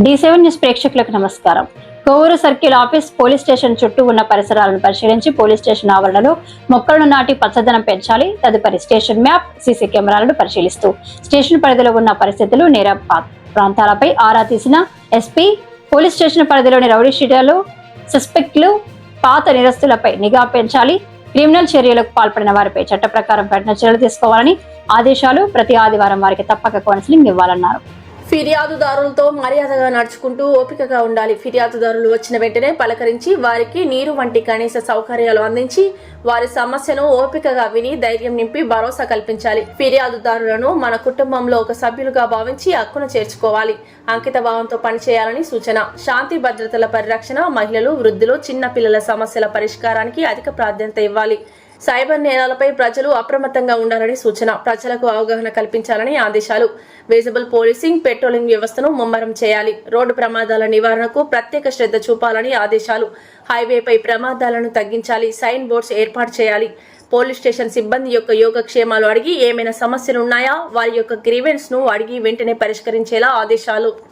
D seven news ప్రేక్షకులకు నమస్కారం. Kovur circle office police station చుట్టూ ఉన్న పరిసరాలను పరిశీలించి పోలీస్ స్టేషన్ ఆవరణలో మొక్కలను నాటి పచ్చదనం పెంచాలి. తదుపరి స్టేషన్ మ్యాప్ సీసీ కెమెరాలను పరిశీలిస్తూ స్టేషన్ పరిధిలో ఉన్న పరిస్థితులు నేర ప్రాంతాలపై ఆరా తీసిన ఎస్పీ పోలీస్ స్టేషన్ పరిధిలోని రౌడీ షీటర్లు సస్పెక్ట్లు పాత నిరస్తులపై నిఘా పెంచాలి. క్రిమినల్ చర్యలకు పాల్పడిన వారిపై చట్ట ప్రకారం కఠిన చర్యలు తీసుకోవాలని ఆదేశాలు ప్రతి ఆదివారం వారికి తప్పక కౌన్సిలింగ్ ఇవ్వాలన్నారు. ఫిర్యాదుదారులతో మర్యాదగా నడుచుకుంటూ ఓపికగా ఉండాలి. ఫిర్యాదుదారులు వచ్చిన వెంటనే పలకరించి వారికి నీరు వంటి కనీస సౌకర్యాలు అందించి వారి సమస్యను ఓపికగా విని ధైర్యం నింపి భరోసా కల్పించాలి. ఫిర్యాదుదారులను మన కుటుంబంలో ఒక సభ్యులుగా భావించి హక్కును చేర్చుకోవాలి. అంకిత భావంతో పనిచేయాలని సూచన. శాంతి భద్రతల పరిరక్షణ మహిళలు వృద్ధులు చిన్న పిల్లల సమస్యల పరిష్కారానికి అధిక ప్రాధాన్యత ఇవ్వాలి. సైబర్ నేరాలపై ప్రజలు అప్రమత్తంగా ఉండాలని సూచన. ప్రజలకు అవగాహన కల్పించాలని ఆదేశాలు. విజిబుల్ పోలీసింగ్ పెట్రోలింగ్ వ్యవస్థను ముమ్మరం చేయాలి. రోడ్డు ప్రమాదాల నివారణకు ప్రత్యేక శ్రద్ధ చూపాలని ఆదేశాలు. హైవేపై ప్రమాదాలను తగ్గించాలి. సైన్ బోర్డ్స్ ఏర్పాటు చేయాలి. పోలీస్ స్టేషన్ సిబ్బంది యొక్క యోగక్షేమాలు అడిగి ఏమైనా సమస్యలు ఉన్నాయా వారి యొక్క గ్రీవెన్స్ను అడిగి వెంటనే పరిష్కరించేలా ఆదేశాలు.